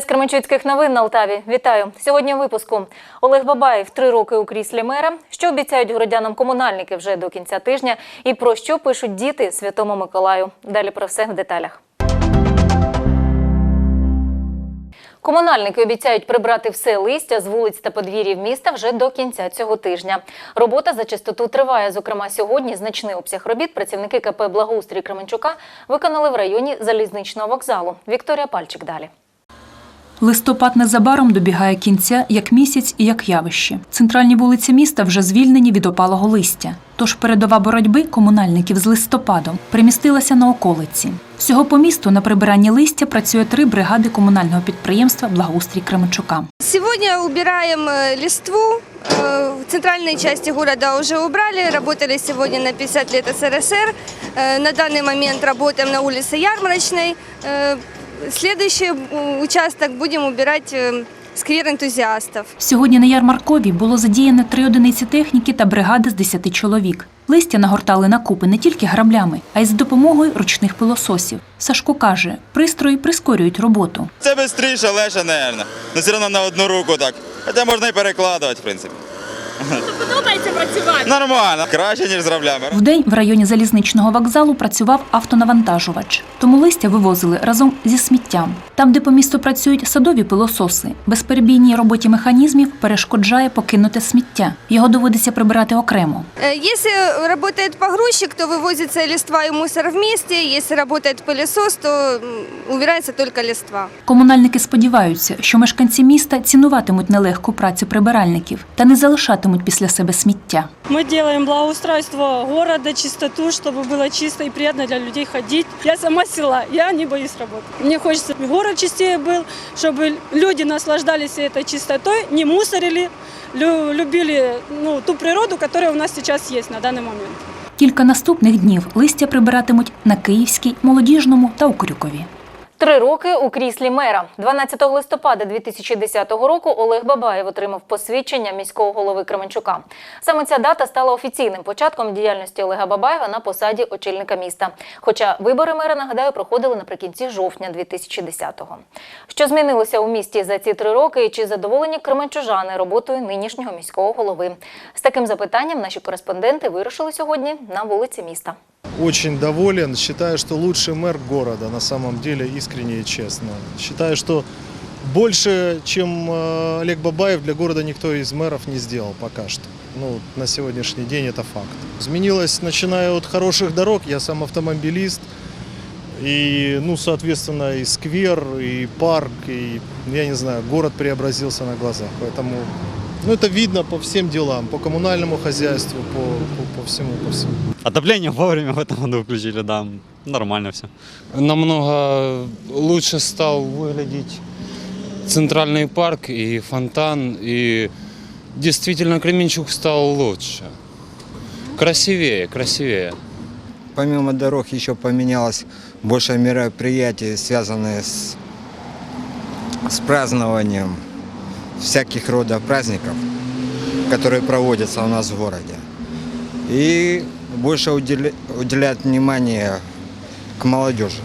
Час Кременчуцьких новин на Алтаві. Вітаю. Сьогодні у випуску Олег Бабаєв три роки у кріслі мера. Що обіцяють городянам комунальники вже до кінця тижня, і про що пишуть діти Святому Миколаю. Далі про все в деталях. Комунальники обіцяють прибрати все листя з вулиць та подвір'їв міста вже до кінця цього тижня. Робота за чистоту триває. Зокрема, сьогодні значний обсяг робіт працівники КП Благоустрій Кременчука виконали в районі залізничного вокзалу. Вікторія Пальчик далі. Листопад незабаром добігає кінця як місяць і як явище. Центральні вулиці міста вже звільнені від опалого листя. Тож передова боротьби комунальників з листопадом примістилася на околиці. Всього по місту на прибиранні листя працює три бригади комунального підприємства Благоустрій Кременчука. Сегодня убираем э, листву. Э, В центральной части города уже убрали. Работали сегодня на 50 лет СРСР. Э, На данный момент работаем на улице Ярмарочной. Э, Следующий м, участок будем убирать э, сквер энтузиастов. Сьогодні на ярмаркові було задіяно три одиниці техніки та бригади з 10 чоловік. Листя нагортали на купи не тільки граблями, а й з допомогою ручних пилососів. Сашко каже, пристрої прискорюють роботу. Це швидше, легше, наверное. Ну все одно на одну руку так. Хоча можна і перекладувати, в принципі. Подобається працювати. Нормально. Краще, ніж з граблями. Вдень в районі залізничного вокзалу працював автонавантажувач, тому листя вивозили разом зі сміттям. Там, де по місту працюють садові пилососи, безперебійній роботі механізмів перешкоджає покинуте сміття. Його доводиться прибирати окремо. Э, Если работает погрузчик, то вывозится листва и мусор вместе. Если работает пылесос, то м, убирается только листва. Комунальники сподіваються, що мешканці міста цінуватимуть нелегку працю прибиральників та не залишатимуть після себе сміття. Мы делаем благоустройство города, чистоту, чтобы было чисто и приятно для людей ходить. Я сама с села, я не боюсь работать. Мне хочется, чтобы город чистее был, чтобы люди наслаждались этой чистотой, не мусорили, лю- любили ну, ту природу, которая у нас сейчас есть на данный момент. Кілька наступних днів листя прибиратимуть на Київській, Молодіжному та у Крюкові. Три роки у кріслі мера. 12 листопада 2010 року Олег Бабаєв отримав посвідчення міського голови Кременчука. Саме ця дата стала офіційним початком діяльності Олега Бабаєва на посаді очільника міста. Хоча вибори мера, нагадаю, проходили наприкінці жовтня 2010-го. Що змінилося у місті за ці три роки і чи задоволені кременчужани роботою нинішнього міського голови? З таким запитанням наші кореспонденти вирушили сьогодні на вулиці міста. Очень доволен. Считаю, что лучший мэр города, на самом деле, искренне и честно. Считаю, что больше, чем э, Олег Бабаев, для города никто из мэров не сделал пока что. Ну, на сегодняшний день это факт. Изменилось, начиная от хороших дорог, я сам автомобилист, и, ну, соответственно, и сквер, и парк, и, я не знаю, город преобразился на глазах. Поэтому, ну, это видно по всем делам, по коммунальному хозяйству, по, по, по всему, по всему. Отопление вовремя в этом году включили, да, нормально все. намного лучше стал выглядеть центральный парк и фонтан, и действительно Кременчук стал лучше. Красивее, красивее. Помимо дорог еще поменялось больше мероприятий, связанные с, с празднованием всяких родов праздников, которые проводятся у нас в городе. И больше уделя- уделяют внимание к молодежи.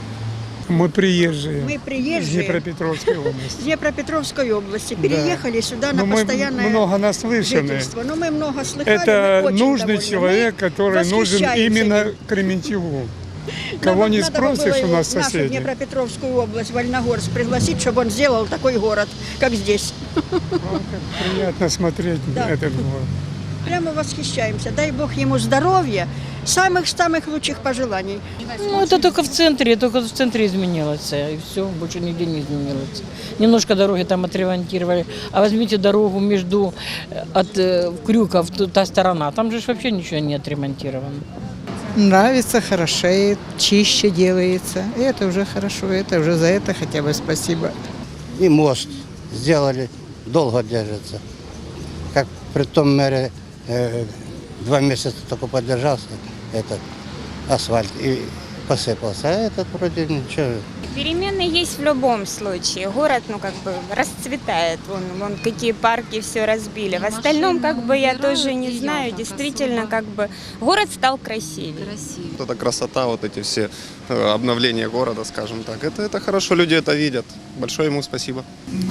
Мы приезжие. Мы Из приезжие Днепропетровской области. с Днепропетровской области. Да. Переехали сюда Но на мы постоянное много наслышаны. жительство. Но мы много слыхали. Это мы очень нужный довольны. человек, Мы который нужен именно им. Нам Кого не надо спросишь, было у нас в нашу соседи. Днепропетровскую область, Вольногорск, пригласить, чтобы он сделал такой город, как здесь. О, как приятно смотреть Да. на этот город. Прямо восхищаемся. Дай Бог ему здоровья, самых-самых лучших пожеланий. Ну, это только в центре, только в центре изменилось, и все, больше нигде не изменилось. Немножко дороги там отремонтировали, а возьмите дорогу между, э, от э, Крюков, ту- та сторона, там же ж вообще ничего не отремонтировано. Нравится, хорошеет, чище делается. И это уже хорошо, это уже за это хотя бы спасибо. И мост сделали, долго держится. Как при том мэре э, два месяца только поддержался этот асфальт и посыпался. А этот вроде ничего. Перемены есть в любом случае. Город, ну, как бы расцветает. Вон, вон какие парки все разбили. В остальном, как бы, я тоже не знаю. Действительно, как бы, город стал красивее. Вот эта красота, вот эти все э, обновления города, скажем так, это, это хорошо, люди это видят. большое ему спасибо.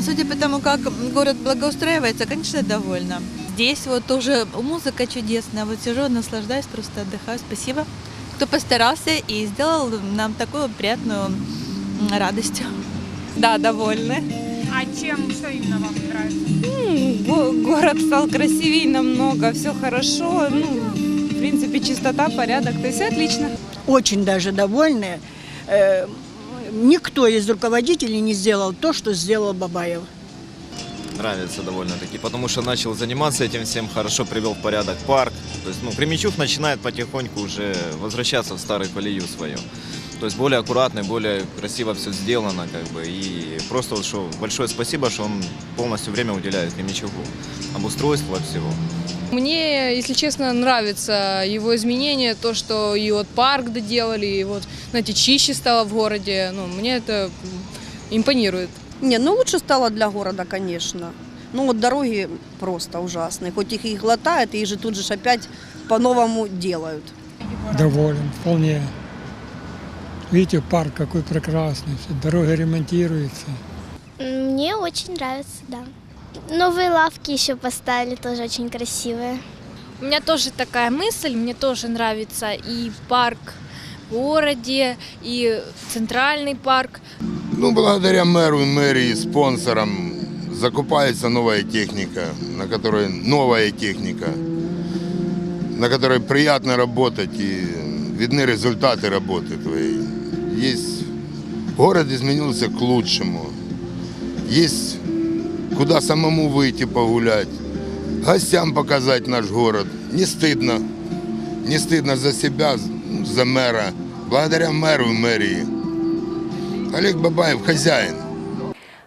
Судя по тому, как город благоустраивается, конечно, довольна. Здесь вот тоже музыка чудесная. Вот сижу, наслаждаюсь, просто отдыхаю. Спасибо, кто постарался и сделал нам такую приятную радость. Да, довольны. А чем, что именно вам нравится? Город стал красивее намного, все хорошо. Ну, в принципе, чистота, порядок, то есть все отлично. Очень даже довольны. Э, Никто из руководителей не сделал то, что сделал Бабаев. Нравится довольно-таки, потому что начал заниматься этим всем, хорошо привел в порядок парк. То есть, ну, Кременчуг начинает потихоньку уже возвращаться в старую колею свою. То есть более аккуратно, более красиво все сделано, как бы. И просто вот что большое спасибо, что он полностью время уделяет Кременчугу, обустройству всего. Мне, если честно, нравится его изменения, то, что и вот парк доделали, и вот, знаете, чище стало в городе. Ну, мне это импонирует. Не, ну лучше стало для города, конечно. Ну вот дороги просто ужасные. Хоть их и глотают, их же тут же опять по-новому делают. Доволен, вполне. Видите, парк какой прекрасный, все, дороги ремонтируются. Мне очень нравится, да. Новые лавки еще поставили, тоже очень красивые. У меня тоже такая мысль, мне тоже нравится и парк в городе, и центральный парк. Ну, благодаря мэру и мэрии, спонсорам закупается новая техника, на которой новая техника, на которой приятно работать и видны результаты работы твоей. Есть город изменился к лучшему. Есть куда самому выйти погулять, гостям показать наш город. Не стыдно, не стыдно за себя, за мэра. Благодаря мэру и мэрии. Олег Бабаев хозяин.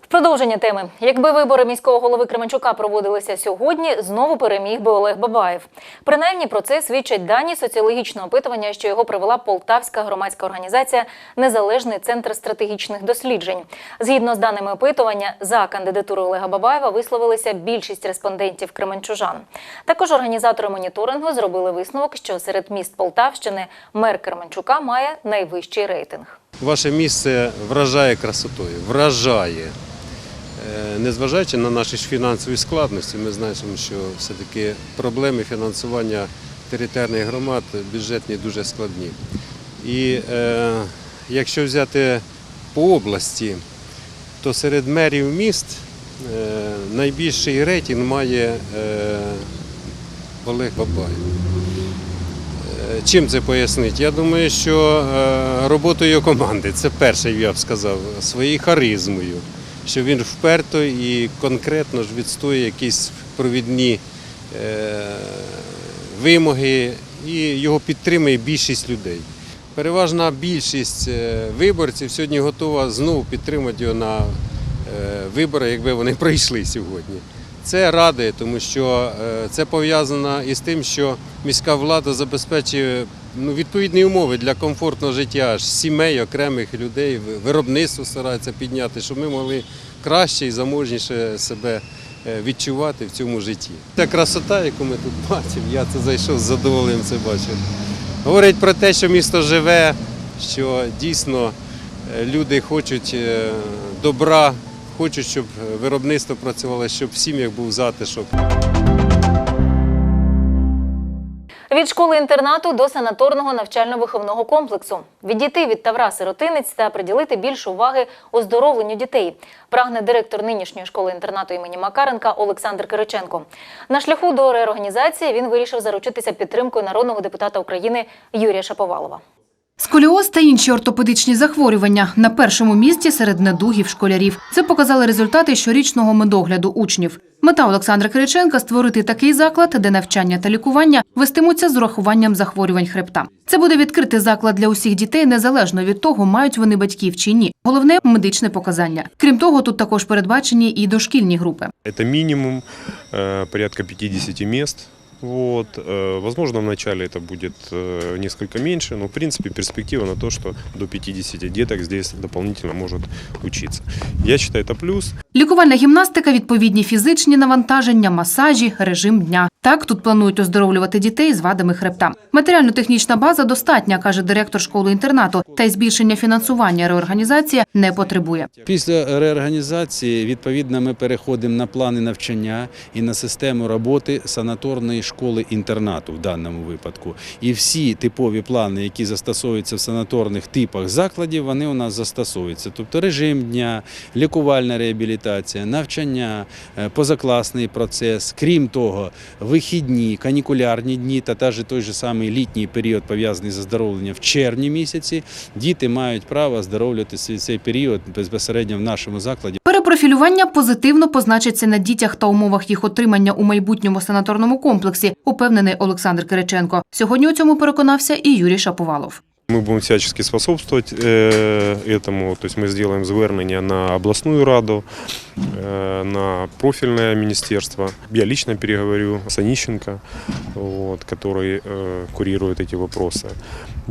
В продовження теми, якби вибори міського голови Кременчука проводилися сьогодні, знову переміг би Олег Бабаєв. Принаймні про це свідчать дані соціологічного опитування, що його провела Полтавська громадська організація Незалежний центр стратегічних досліджень. Згідно з даними опитування, за кандидатуру Олега Бабаєва висловилися більшість респондентів Кременчужан. Також організатори моніторингу зробили висновок, що серед міст Полтавщини мер Кременчука має найвищий рейтинг. Ваше місце вражає красотою, вражає. Е, Незважаючи на наші фінансові складності, ми знаємо, що все-таки проблеми фінансування територіальних громад бюджетні дуже складні. І е, якщо взяти по області, то серед мерів міст е, найбільший рейтинг має е, Олег Бабаєв. Чим це пояснити? Я думаю, що е, роботою команди, це перше, я б сказав, своєю харизмою, що він вперто і конкретно ж відстоює якісь провідні е, вимоги і його підтримує більшість людей. Переважна більшість е, виборців сьогодні готова знову підтримати його на вибори, якби вони пройшли сьогодні. Це радує, тому що е, це пов'язано із тим, що міська влада забезпечує ну, відповідні умови для комфортного життя сімей, окремих людей, виробництво старається підняти, щоб ми могли краще і заможніше себе е, відчувати в цьому житті. Та красота, яку ми тут бачимо, я це зайшов з задоволенням це бачив. Говорить про те, що місто живе, що дійсно е, люди хочуть добра, хочуть, щоб виробництво працювало, щоб в сім'ях був затишок. Від школи-інтернату до санаторного навчально-виховного комплексу. Відійти від тавра сиротинець та приділити більше уваги оздоровленню дітей. Прагне директор нинішньої школи-інтернату імені Макаренка Олександр Кириченко. На шляху до реорганізації він вирішив заручитися підтримкою народного депутата України Юрія Шаповалова. Сколіоз та інші ортопедичні захворювання на першому місці серед недугів школярів. Це показали результати щорічного медогляду учнів. Мета Олександра Кириченка створити такий заклад, де навчання та лікування вестимуться з урахуванням захворювань хребта. Це буде відкритий заклад для усіх дітей, незалежно від того, мають вони батьків чи ні. Головне медичне показання. Крім того, тут також передбачені і дошкільні групи. Это минимум э, порядка 50 мест. Вот. э, Возможно, вначале это будет э, несколько меньше, но в принципе перспектива на то, что до 50 деток здесь дополнительно может учиться. Я считаю, это плюс. Лікувальна гімнастика, відповідні фізичні навантаження, масажі, режим дня. Так, тут планують оздоровлювати дітей з вадами хребта. Матеріально-технічна база достатня, каже директор школи-інтернату, та й збільшення фінансування реорганізація не потребує. Після реорганізації відповідно ми переходимо на плани навчання і на систему роботи санаторної школи інтернату в даному випадку. І всі типові плани, які застосовуються в санаторних типах закладів, вони у нас застосовуються. Тобто режим дня, лікувальна реабілітація, навчання, е, позакласний процес. Крім того, вихідні, канікулярні дні та та той же самий літній період пов'язаний з оздоровленням в червні місяці. Діти мають право оздоровлюватися цей період безпосередньо в нашому закладі. Перепрофілювання позитивно позначиться на дітях та умовах їх отримання у майбутньому санаторному комплексі, упевнений Олександр Кириченко. Сьогодні у цьому переконався і Юрій Шаповалов. Мы будем всячески способствовать э, этому, то есть мы сделаем звернення на областную раду, э, на профильное министерство. Я лично переговорю с Онищенко, вот, который э, курирует эти вопросы.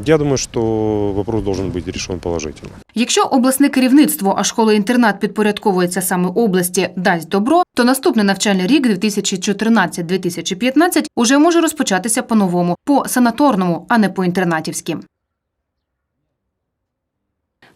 Я думаю, что вопрос должен быть решен положительно. Якщо обласне керівництво, а школа-інтернат підпорядковується саме області, дасть добро, то наступний навчальний рік 2014-2015 уже може розпочатися по-новому, по санаторному, а не по інтернатівськи.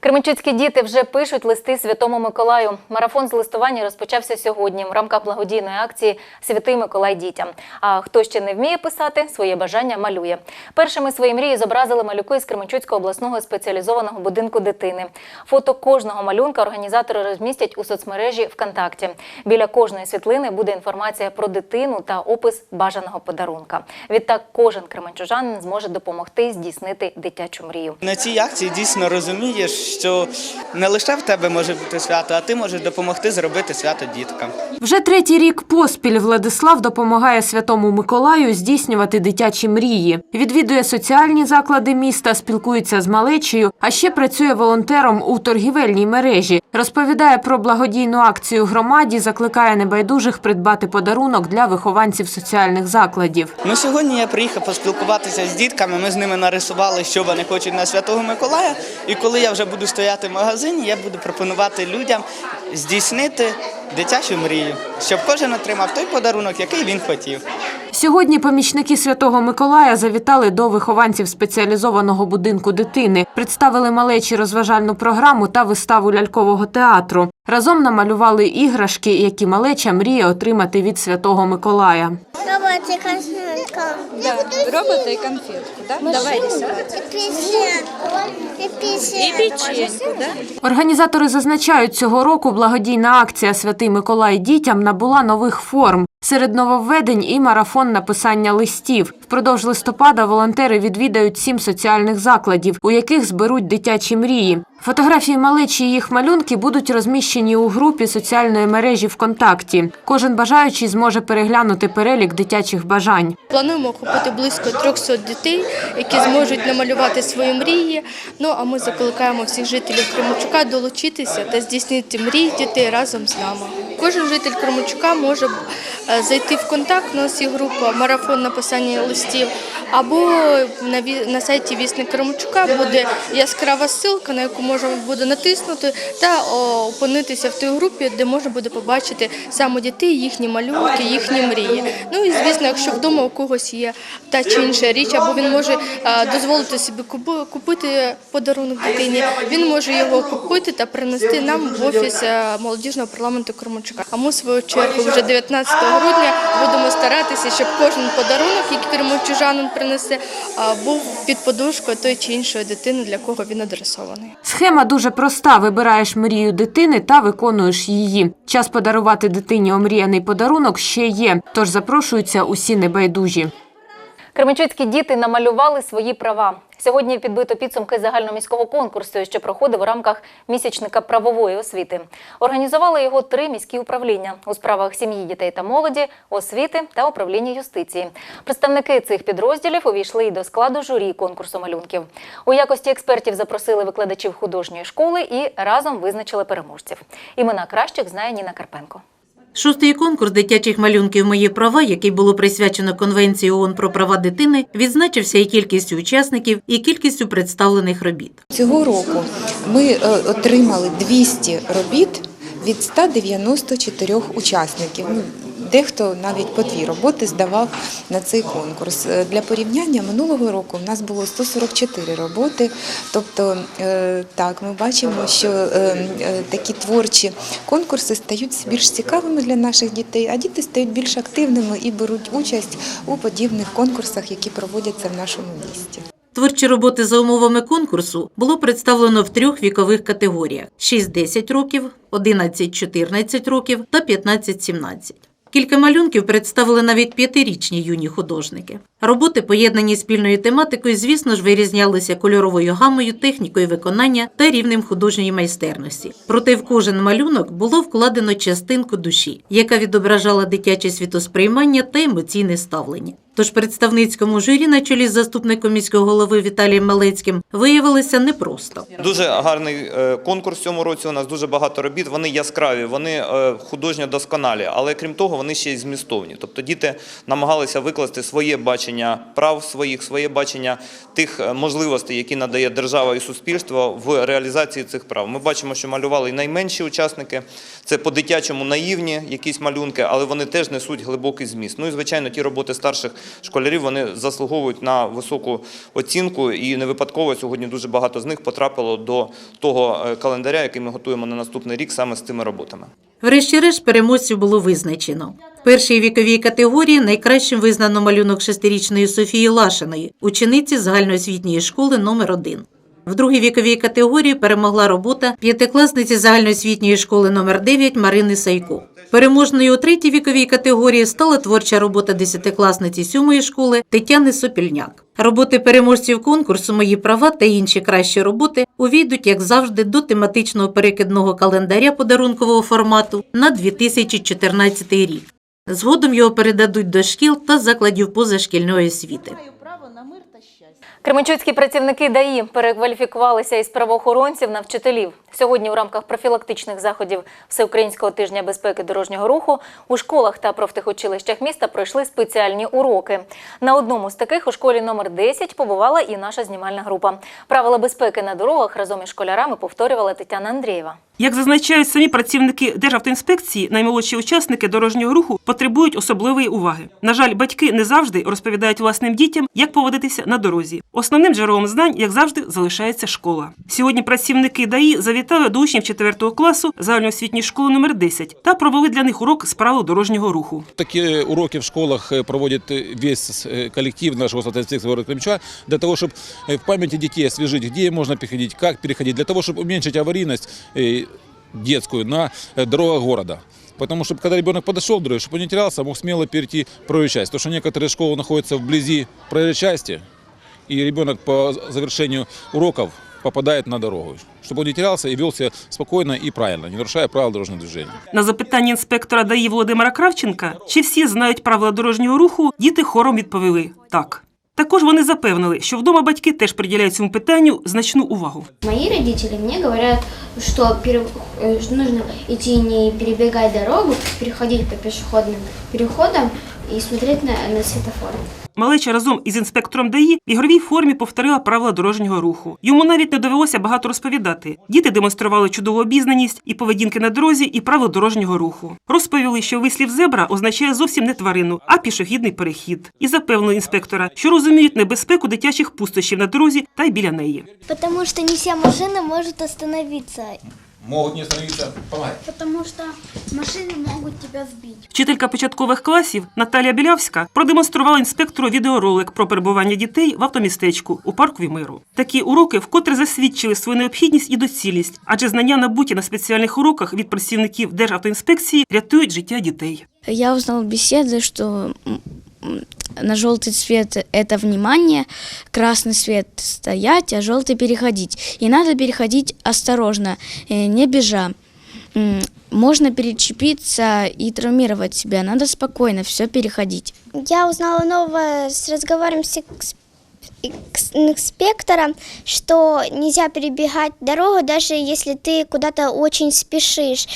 Кременчуцькі діти вже пишуть листи Святому Миколаю. Марафон з листування розпочався сьогодні в рамках благодійної акції Святий Миколай дітям. А хто ще не вміє писати, своє бажання малює. Першими свої мрії зобразили малюки із Кременчуцького обласного спеціалізованого будинку дитини. Фото кожного малюнка організатори розмістять у соцмережі ВКонтакті. Біля кожної світлини буде інформація про дитину та опис бажаного подарунка. Відтак кожен кременчужанин зможе допомогти здійснити дитячу мрію. На цій акції дійсно розумієш, що не лише в тебе може бути свято, а ти можеш допомогти зробити свято діткам. Вже третій рік поспіль Владислав допомагає Святому Миколаю здійснювати дитячі мрії. Відвідує соціальні заклади міста, спілкується з малечею, а ще працює волонтером у торгівельній мережі. Розповідає про благодійну акцію громаді, закликає небайдужих придбати подарунок для вихованців соціальних закладів. Ну сьогодні я приїхав поспілкуватися з дітками. Ми з ними нарисували, що вони хочуть на Святого Миколая. І коли я вже буду стояти в магазині, я буду пропонувати людям здійснити дитячу мрію, щоб кожен отримав той подарунок, який він хотів. Сьогодні помічники Святого Миколая завітали до вихованців спеціалізованого будинку дитини, представили малечі розважальну програму та виставу лялькового театру. Разом намалювали іграшки, які малеча мріє отримати від Святого Миколая. Давайте конфетка. Да, конфетку, да? Давай И печеньку, да? Організатори зазначають, цього року благодійна акція Святий Миколай дітям набула нових форм. Серед нововведень і марафон написання листів. Впродовж листопада волонтери відвідають сім соціальних закладів, у яких зберуть дитячі мрії. Фотографії малечі і їх малюнки будуть розміщені у групі соціальної мережі ВКонтакті. Кожен бажаючий зможе переглянути перелік дитячих бажань. Плануємо охопити близько 300 дітей, які зможуть намалювати свої мрії. Ну а ми закликаємо всіх жителів Кременчука долучитися та здійснити мрії дітей разом з нами. Кожен житель Кременчука може е, зайти в контакт. У нас є група марафон написання листів. Або на сайті Вісник Кременчука буде яскрава ссылка, на яку можна буде натиснути та опинитися в тій групі, де можна буде побачити саме дітей, їхні малюнки, їхні мрії. Ну і звісно, якщо вдома у когось є та чи інша річ, або він може дозволити собі купити подарунок дитині, він може його купити та принести нам в офіс молодіжного парламенту Кременчука. А ми в свою чергу вже 19 грудня будемо старатися, щоб кожен подарунок, який кременчужанин принесе, був під подушкою той чи іншої дитини, для кого він адресований. Схема дуже проста: вибираєш мрію дитини та виконуєш її. Час подарувати дитині омріяний подарунок ще є, тож запрошуються усі небайдужі. Кременчуцькі діти намалювали свої права. Сьогодні підбито підсумки загальноміського конкурсу, що проходив у рамках місячника правової освіти. Організували його три міські управління у справах сім'ї, дітей та молоді, освіти та управління юстиції. Представники цих підрозділів увійшли і до складу журі конкурсу малюнків. У якості експертів запросили викладачів художньої школи і разом визначили переможців. Імена кращих знає Ніна Карпенко. Шостий конкурс дитячих малюнків Мої права, який було присвячено Конвенції ООН про права дитини, відзначився і кількістю учасників, і кількістю представлених робіт. Цього року ми е, отримали 200 робіт від 194 учасників. Дехто навіть по дві роботи здавав на цей конкурс. Е, Для порівняння минулого року в нас було 144 роботи. Тобто, е, так, ми бачимо, що е, такі творчі конкурси стають більш цікавими для наших дітей, а діти стають більш активними і беруть участь у подібних конкурсах, які проводяться в нашому місті. Творчі роботи за умовами конкурсу було представлено в трьох вікових категоріях: 6-10 років, 11-14 років та 15-17. Кілька малюнків представили навіть п'ятирічні юні художники. Роботи, поєднані спільною тематикою, звісно ж, вирізнялися кольоровою гамою, технікою виконання та рівнем художньої майстерності. Проте в кожен малюнок було вкладено частинку душі, яка відображала дитяче світосприймання та емоційне ставлення. Тож представницькому журі на чолі з заступником міського голови Віталієм Малецьким виявилося непросто. Дуже гарний е, конкурс цьому році. У нас дуже багато робіт. Вони яскраві, вони е, художньо досконалі, але крім того, вони ще й змістовні. Тобто діти намагалися викласти своє бачення прав своїх, своє бачення тих е, можливостей, які надає держава і суспільство в реалізації цих прав. Ми бачимо, що малювали і найменші учасники. Це по-дитячому наївні якісь малюнки, але вони теж несуть глибокий зміст. Ну і звичайно, ті роботи старших школярів вони заслуговують на високу оцінку, і не випадково сьогодні дуже багато з них потрапило до того е, календаря, який ми готуємо на наступний рік саме з цими роботами. Врешті-решт переможців було визначено. В першій віковій категорії найкращим визнано малюнок шестирічної Софії Лашиної, учениці загальноосвітньої школи номер 1 В другій віковій категорії перемогла робота п'ятикласниці загальноосвітньої школи номер 9 Марини Сайко. Переможною у третій віковій категорії стала творча робота десятикласниці сьомої школи Тетяни Сопільняк. Роботи переможців конкурсу Мої права та інші кращі роботи увійдуть, як завжди, до тематичного перекидного календаря подарункового формату на 2014 рік. Згодом його передадуть до шкіл та закладів позашкільної освіти. Кременчуцькі працівники ДАІ перекваліфікувалися із правоохоронців на вчителів. Сьогодні в рамках профілактичних заходів Всеукраїнського тижня безпеки дорожнього руху у школах та профтехучилищах міста пройшли спеціальні уроки. На одному з таких у школі номер 10 побувала і наша знімальна група. Правила безпеки на дорогах разом із школярами повторювала Тетяна Андрієва. Як зазначають самі працівники Державтоінспекції, наймолодші учасники дорожнього руху потребують особливої уваги. На жаль, батьки не завжди розповідають власним дітям, як поводитися на дорозі. Основним джерелом знань, як завжди, залишається школа. Сьогодні працівники ДАІ завітали до учнів 4 класу загальноосвітньої школи номер 10 та провели для них урок з правил дорожнього руху. Такие уроки в школах э, проводит э, весь э, коллектив нашего соответствия города Кремча для того, чтобы в памяти детей освежить, где можно переходить, как переходить, для того, чтобы уменьшить аварийность э, детскую на э, дорогах города. Потому что когда ребенок подошел к дороге, чтобы он не терялся, мог смело перейти в проезжую часть. Потому что некоторые школы находятся вблизи проезжей части, и ребенок по завершению уроков попадает на дорогу. Чтобы он не терялся и вел себя спокойно и правильно, не нарушая правил дорожного движения. На запитання інспектора ДАІ Володимира Кравченка, чи всі знають правила дорожнього руху, діти хором відповіли так. Також вони запевнили, що вдома батьки теж приділяють цьому питанню значну увагу. Мои родители мне говорят, что пере- э, что нужно идти не перебегать дорогу, переходить по пешеходным переходам и смотреть на, на светофор. Малеча разом із інспектором ДАІ в ігровій формі повторила правила дорожнього руху. Йому навіть не довелося багато розповідати. Діти демонстрували чудову обізнаність і поведінки на дорозі, і правил дорожнього руху. Розповіли, що вислів зебра означає зовсім не тварину, а пішохідний перехід. І запевнили інспектора, що розуміють небезпеку дитячих пустощів на дорозі та й біля неї. Потому что не вся машина может остановиться. Могут не остановиться, помогать. Потому что машины могут тебя сбить. Вчителька початкових класів Наталія Білявська продемонструвала інспектору відеоролик про перебування дітей в автомістечку у парку миру. Такі уроки вкотре засвідчили свою необхідність і доцільність, адже знання набуті на спеціальних уроках від працівників Державтоінспекції рятують життя дітей. Я узнал беседы, что м, м, на желтый цвет это внимание, красный свет стоять, а желтый переходить. И надо переходить осторожно, э, не бежа. Можно перечепиться и травмировать себя, надо спокойно все переходить. Я узнала новое с разговором с инспектором, что нельзя перебегать дорогу, даже если ты куда-то очень спешишь.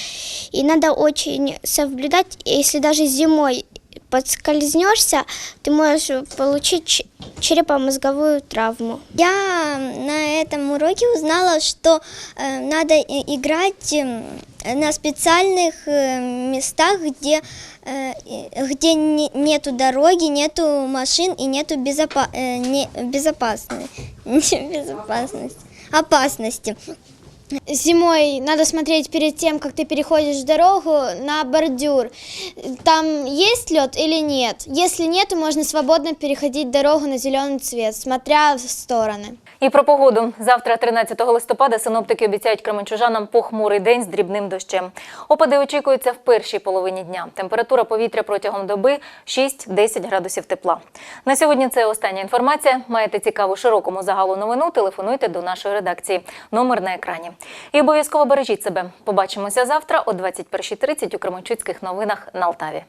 И надо очень соблюдать, если даже зимой подскользнешься, ты можешь получить ч- черепно-мозговую травму. Я на этом уроке узнала, что э, надо играть э, на специальных э, местах, где, э, где не- нету дороги, нету машин и нету безопа- э, не безопасности, опасности. Зимой надо смотреть перед тем, как ты переходишь дорогу на бордюр. Там есть лед или нет? Если нет, то можно свободно переходить дорогу на зеленый цвет, смотря в стороны. І про погоду. Завтра, 13 листопада, синоптики обіцяють кременчужанам похмурий день з дрібним дощем. Опади очікуються в першій половині дня. Температура повітря протягом доби 6-10 градусів тепла. На сьогодні це остання інформація. Маєте цікаву широкому загалу новину? Телефонуйте до нашої редакції. Номер на екрані. І обов'язково бережіть себе. Побачимося завтра о 21.30 у Кременчуцьких новинах на Алтаві.